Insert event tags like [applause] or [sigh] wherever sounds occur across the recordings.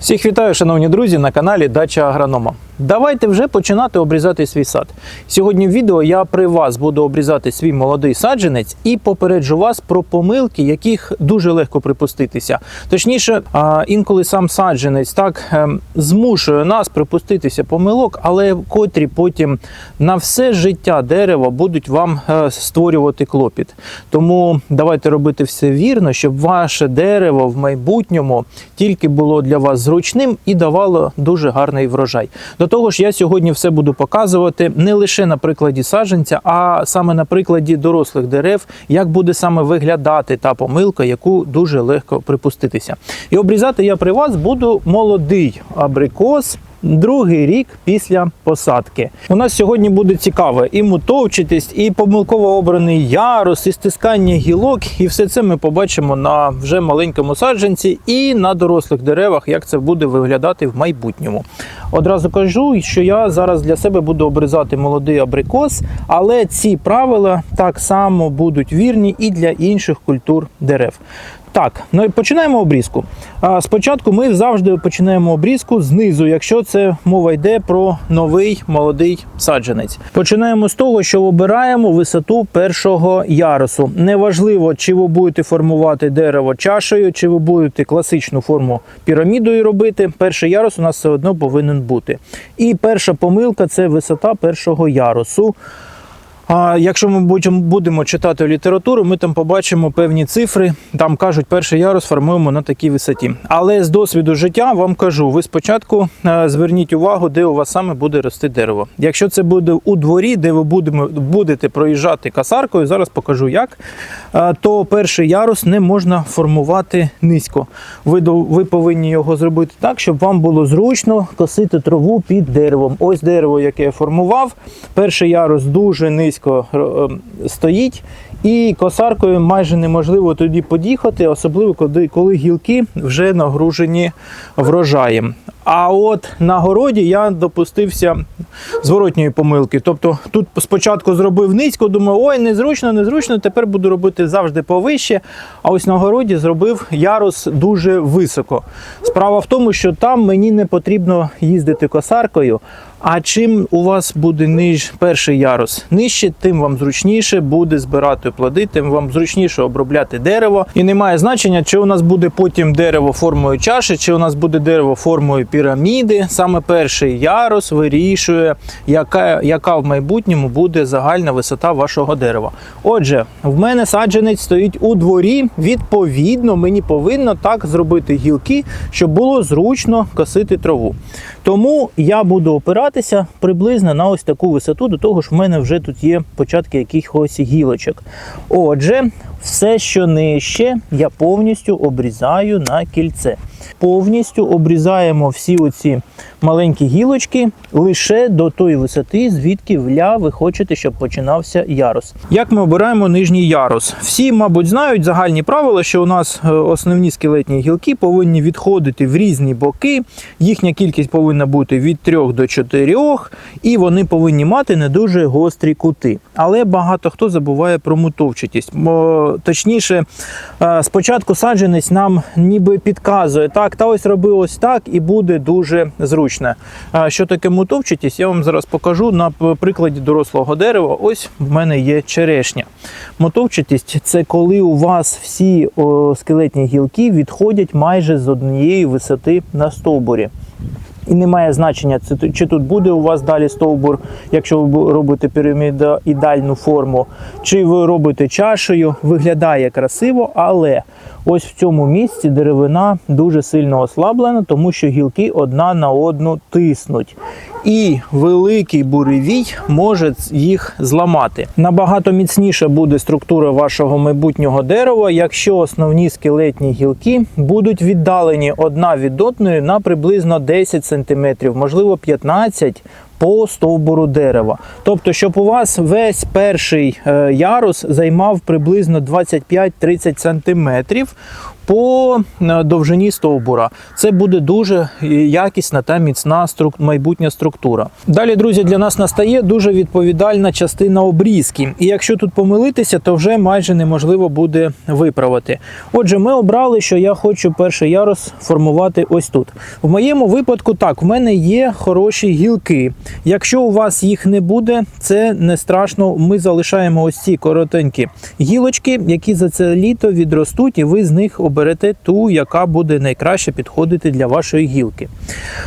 Всіх вітаю, шановні друзі, на каналі Дача Агронома. Давайте вже починати обрізати свій сад. Сьогодні в відео я при вас буду обрізати свій молодий саджанець і попереджу вас про помилки, яких дуже легко припуститися. Точніше, інколи сам саджанець так ем, змушує нас припуститися помилок, але котрі потім на все життя дерева будуть вам е, створювати клопіт. Тому давайте робити все вірно, щоб ваше дерево в майбутньому тільки було для вас зручним і давало дуже гарний врожай. До того ж, я сьогодні все буду показувати не лише на прикладі саджанця, а саме на прикладі дорослих дерев, як буде саме виглядати та помилка, яку дуже легко припуститися. І обрізати я при вас буду молодий абрикос. Другий рік після посадки. У нас сьогодні буде цікаве і мутовчатість, і помилково обраний ярус, і стискання гілок. І все це ми побачимо на вже маленькому саджанці і на дорослих деревах, як це буде виглядати в майбутньому. Одразу кажу, що я зараз для себе буду обрізати молодий абрикос, але ці правила так само будуть вірні і для інших культур дерев. Так, ну починаємо обрізку. Спочатку ми завжди починаємо обрізку знизу, якщо це мова йде про новий молодий саджанець. Починаємо з того, що обираємо висоту першого ярусу. Неважливо, чи ви будете формувати дерево чашею, чи ви будете класичну форму пірамідою робити. Перший ярус у нас все одно повинен бути. І перша помилка це висота першого ярусу. А якщо ми будемо- читати літературу, ми там побачимо певні цифри. Там кажуть, перший ярус формуємо на такій висоті. Але з досвіду життя вам кажу: ви спочатку е, зверніть увагу, де у вас саме буде рости дерево. Якщо це буде у дворі, де ви будете проїжджати касаркою, зараз покажу як, е, то перший ярус не можна формувати низько. Ви, ви повинні його зробити так, щоб вам було зручно косити траву під деревом. Ось дерево, яке я формував. Перший ярус дуже низько е, стоїть, і косаркою майже неможливо тоді подіхати, особливо коли, коли гілки вже нагружені врожаєм. А от на городі я допустився зворотньої помилки. Тобто тут спочатку зробив низько, думаю, ой, незручно, незручно, тепер буду робити завжди повище. А ось на городі зробив ярус дуже високо. Справа в тому, що там мені не потрібно їздити косаркою. А чим у вас буде ниж перший ярус нижче, тим вам зручніше буде збирати плоди, тим вам зручніше обробляти дерево. І немає значення, чи у нас буде потім дерево формою чаші, чи у нас буде дерево формою піраміди. Саме перший ярус вирішує, яка, яка в майбутньому буде загальна висота вашого дерева. Отже, в мене саджанець стоїть у дворі. Відповідно, мені повинно так зробити гілки, щоб було зручно косити траву. Тому я буду опиратися приблизно на ось таку висоту, до того ж в мене вже тут є початки якихось гілочок. Отже, все, що нижче, я повністю обрізаю на кільце. Повністю обрізаємо всі оці маленькі гілочки лише до тої висоти, звідки вля ви хочете, щоб починався ярус. Як ми обираємо нижній ярус? Всі, мабуть, знають загальні правила, що у нас е, основні скелетні гілки повинні відходити в різні боки. Їхня кількість повинна бути від 3 до 4, і вони повинні мати не дуже гострі кути. Але багато хто забуває про мутовчатість. Точніше, е, спочатку саджанець нам ніби підказує, так, та ось роби ось так, і буде дуже зручно. Що таке мутовчатість, я вам зараз покажу на прикладі дорослого дерева. Ось в мене є черешня. Мотовчатість це коли у вас всі скелетні гілки відходять майже з однієї висоти на стовбурі. І немає значення, чи тут буде у вас далі стовбур, якщо ви робите пірамідальну форму, чи ви робите чашею, виглядає красиво, але ось в цьому місці деревина дуже сильно ослаблена, тому що гілки одна на одну тиснуть. І великий буревій може їх зламати. Набагато міцніша буде структура вашого майбутнього дерева, якщо основні скелетні гілки будуть віддалені одна від одної на приблизно 10 см, можливо 15 по стовбуру дерева. Тобто, щоб у вас весь перший е, ярус займав приблизно 25-30 см по е, довжині стовбура. Це буде дуже е, якісна та міцна майбутня структура. Далі, друзі, для нас настає дуже відповідальна частина обрізки. І якщо тут помилитися, то вже майже неможливо буде виправити. Отже, ми обрали, що я хочу перший ярус формувати ось тут. В моєму випадку так, в мене є хороші гілки. Якщо у вас їх не буде, це не страшно. Ми залишаємо ось ці коротенькі гілочки, які за це літо відростуть, і ви з них оберете ту, яка буде найкраще підходити для вашої гілки.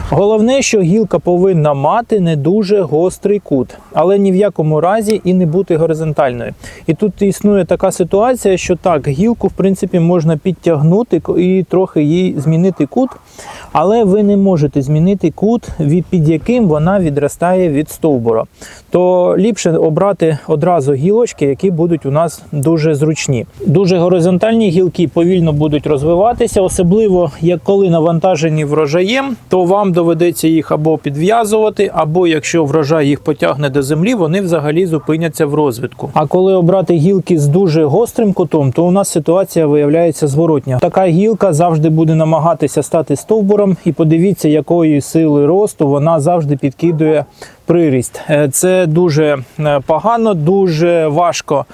Головне, що гілка повинна мати не дуже гострий кут, але ні в якому разі і не бути горизонтальною. І тут існує така ситуація, що так, гілку в принципі можна підтягнути і трохи їй змінити кут, але ви не можете змінити кут, під яким вона відростає від стовбура. То ліпше обрати одразу гілочки, які будуть у нас дуже зручні. Дуже горизонтальні гілки повільно будуть розвиватися, особливо як коли навантажені врожаєм, то вам доведеться їх або підв'язувати, або якщо врожай їх потягне до землі, вони взагалі зупиняться в розвитку. А коли обрати гілки з дуже гострим кутом, то у нас ситуація виявляється зворотня. Така гілка завжди буде намагатися стати стовбуром, і подивіться, якої сили росту вона завжди підкидує приріст. Е, Це дуже е, погано, дуже важко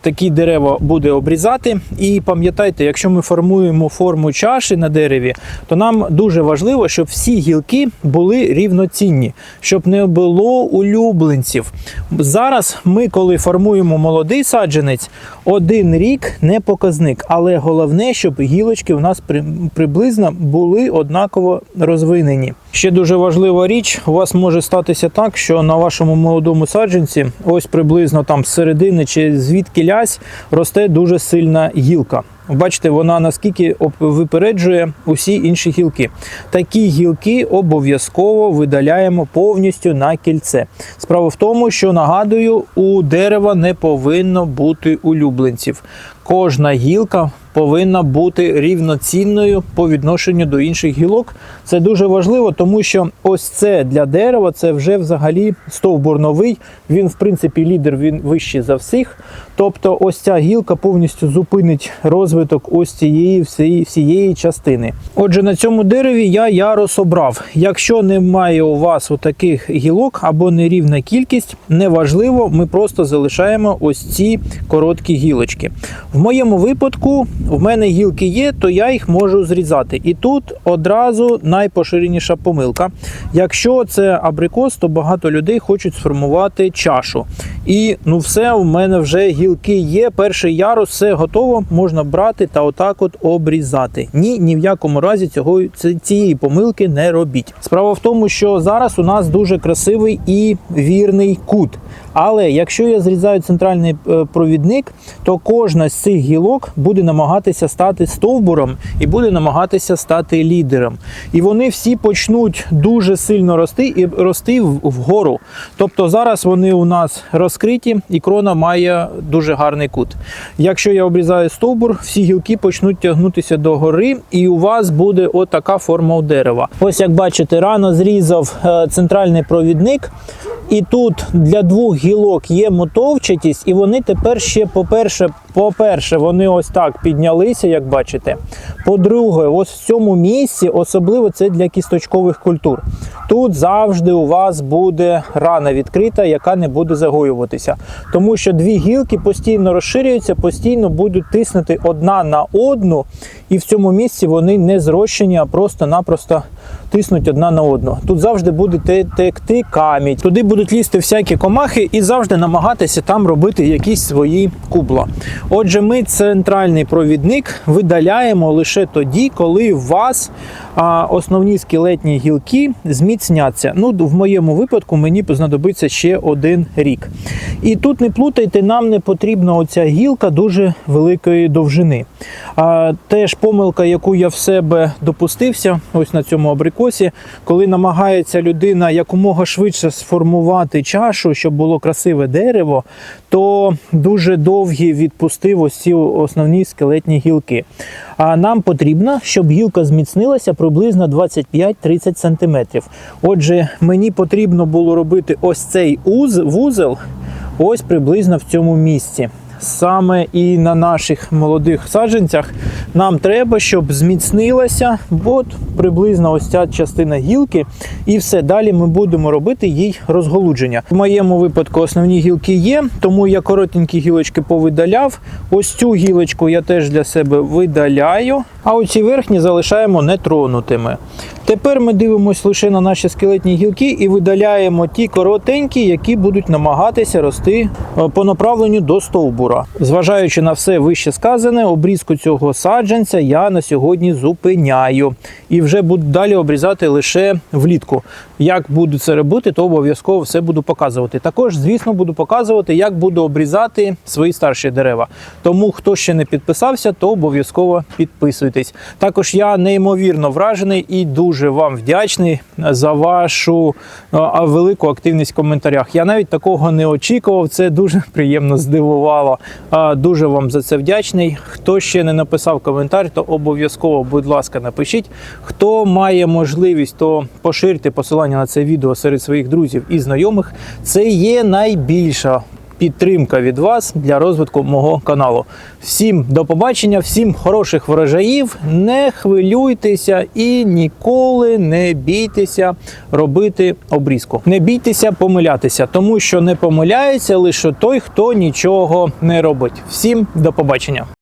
такі дерева буде обрізати. І пам'ятайте, якщо ми формуємо форму чаші на дереві, то нам дуже важливо, щоб всі гілки були рівноцінні, щоб не було улюбленців. Зараз ми, коли формуємо молодий саджанець, один рік не показник, але головне, щоб гілочки у нас при- приблизно були однаково розвинені. Ще дуже важлива річ, у вас може статися так, що на вашому молодому саджанці, ось приблизно там з середини чи звідки лясь, росте дуже сильна гілка. Бачите, вона наскільки випереджує усі інші гілки. Такі гілки обов'язково видаляємо повністю на кільце. Справа в тому, що нагадую, у дерева не повинно бути улюбленців. Кожна гілка повинна бути рівноцінною по відношенню до інших гілок. Це дуже важливо, тому що ось це для дерева це вже взагалі стовбур новий. Він, в принципі, лідер, він вищий за всіх. Тобто, ось ця гілка повністю зупинить розвиток ось цієї всієї, всієї частини. Отже, на цьому дереві я ярус обрав. Якщо немає у вас таких гілок або нерівна кількість, неважливо, ми просто залишаємо ось ці короткі гілочки. В моєму випадку в мене гілки є, то я їх можу зрізати. І тут одразу найпоширеніша помилка. Якщо це абрикос, то багато людей хочуть сформувати чашу. І ну все, у мене вже гілки є. Перший ярус, все готово, можна брати та отак от обрізати. Ні, ні в якому разі цього цієї помилки не робіть. Справа в тому, що зараз у нас дуже красивий і вірний кут. Але якщо я зрізаю центральний е, провідник, то кожна з цих гілок буде намагатися стати стовбуром і буде намагатися стати лідером. І вони всі почнуть дуже сильно рости і рости вгору. Тобто зараз вони у нас розкриті, і крона має дуже гарний кут. Якщо я обрізаю стовбур, всі гілки почнуть тягнутися до гори, і у вас буде отака форма у дерева. Ось як бачите, рано зрізав е, центральний провідник. І тут для двох гілок є мотовчатість, і вони тепер ще, по-перше, по-перше, вони ось так піднялися, як бачите. По-друге, ось в цьому місці, особливо це для кісточкових культур. Тут завжди у вас буде рана відкрита, яка не буде загоюватися. Тому що дві гілки постійно розширюються, постійно будуть тиснути одна на одну, і в цьому місці вони не зрощені, а просто-напросто тиснуть одна на одну. Тут завжди буде текти камінь. Туди будуть лізти всякі комахи і завжди намагатися там робити якісь свої кубла. Отже, ми центральний провідник видаляємо лише тоді, коли у вас основні скелетні гілки зміцняться. Ну, в моєму випадку мені знадобиться ще один рік. І тут не плутайте, нам не потрібна оця гілка дуже великої довжини. А, теж помилка, яку я в себе допустився, ось на цьому абрикосі, коли намагається людина якомога швидше сформувати чашу, щоб було красиве дерево, то дуже довгі відпустив ось ці основні скелетні гілки. А нам потрібно, щоб гілка зміцнилася приблизно 25-30 см. Отже, мені потрібно було робити ось цей уз, вузел ось приблизно в цьому місці. Саме і на наших молодих саджанцях нам треба, щоб зміцнилася от приблизно ось ця частина гілки, і все далі ми будемо робити їй розголудження. В моєму випадку основні гілки є, тому я коротенькі гілочки повидаляв. Ось цю гілочку я теж для себе видаляю, а оці верхні залишаємо нетронутими. Тепер ми дивимося лише на наші скелетні гілки і видаляємо ті коротенькі, які будуть намагатися рости е, по направленню до стовбура. Зважаючи на все вище сказане, обрізку цього саджанця я на сьогодні зупиняю і вже буду далі обрізати лише влітку. Як буду це робити, то обов'язково все буду показувати. Також, звісно, буду показувати, як буду обрізати свої старші дерева. Тому хто ще не підписався, то обов'язково підписуйтесь. Також я неймовірно вражений і дуже вам вдячний за вашу е, велику активність в коментарях. Я навіть такого не очікував. Це дуже [laughs] приємно здивувало. Дуже вам за це вдячний. Хто ще не написав коментар, то обов'язково, будь ласка, напишіть. Хто має можливість, то поширте посилання на це відео серед своїх друзів і знайомих. Це є найбільша підтримка від вас для розвитку мого каналу. Всім до побачення, всім хороших врожаїв. Не хвилюйтеся і ніколи не бійтеся робити обрізку. Не бійтеся помилятися, тому що не помиляється лише той, хто нічого не робить. Всім до побачення.